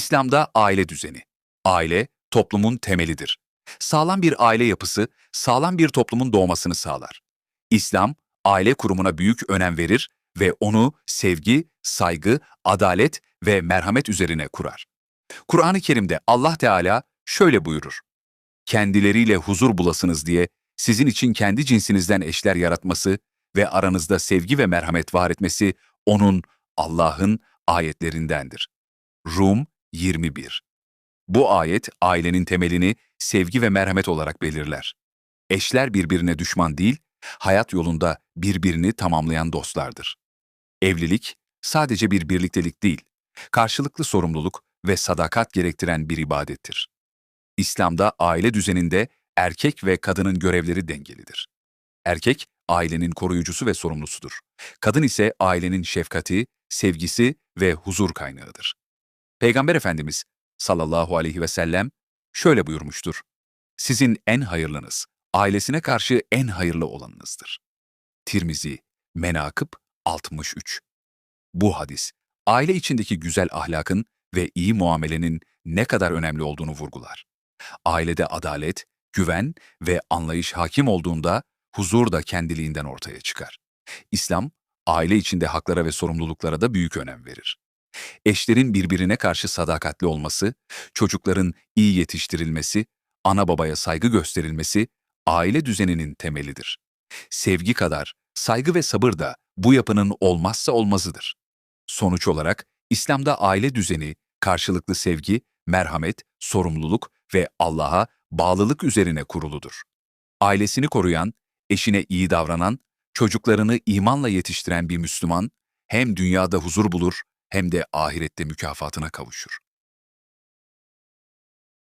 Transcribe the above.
İslam'da aile düzeni. Aile, toplumun temelidir. Sağlam bir aile yapısı, sağlam bir toplumun doğmasını sağlar. İslam, aile kurumuna büyük önem verir ve onu sevgi, saygı, adalet ve merhamet üzerine kurar. Kur'an-ı Kerim'de Allah Teala şöyle buyurur. Kendileriyle huzur bulasınız diye sizin için kendi cinsinizden eşler yaratması ve aranızda sevgi ve merhamet var etmesi onun, Allah'ın ayetlerindendir. Rum 21 Bu ayet ailenin temelini sevgi ve merhamet olarak belirler. Eşler birbirine düşman değil, hayat yolunda birbirini tamamlayan dostlardır. Evlilik sadece bir birliktelik değil, karşılıklı sorumluluk ve sadakat gerektiren bir ibadettir. İslam'da aile düzeninde erkek ve kadının görevleri dengelidir. Erkek, ailenin koruyucusu ve sorumlusudur. Kadın ise ailenin şefkati, sevgisi ve huzur kaynağıdır. Peygamber Efendimiz sallallahu aleyhi ve sellem şöyle buyurmuştur. Sizin en hayırlınız, ailesine karşı en hayırlı olanınızdır. Tirmizi, Menakıb 63 Bu hadis, aile içindeki güzel ahlakın ve iyi muamelenin ne kadar önemli olduğunu vurgular. Ailede adalet, güven ve anlayış hakim olduğunda huzur da kendiliğinden ortaya çıkar. İslam, aile içinde haklara ve sorumluluklara da büyük önem verir. Eşlerin birbirine karşı sadakatli olması, çocukların iyi yetiştirilmesi, ana babaya saygı gösterilmesi aile düzeninin temelidir. Sevgi kadar saygı ve sabır da bu yapının olmazsa olmazıdır. Sonuç olarak İslam'da aile düzeni karşılıklı sevgi, merhamet, sorumluluk ve Allah'a bağlılık üzerine kuruludur. Ailesini koruyan, eşine iyi davranan, çocuklarını imanla yetiştiren bir Müslüman hem dünyada huzur bulur hem de ahirette mükafatına kavuşur.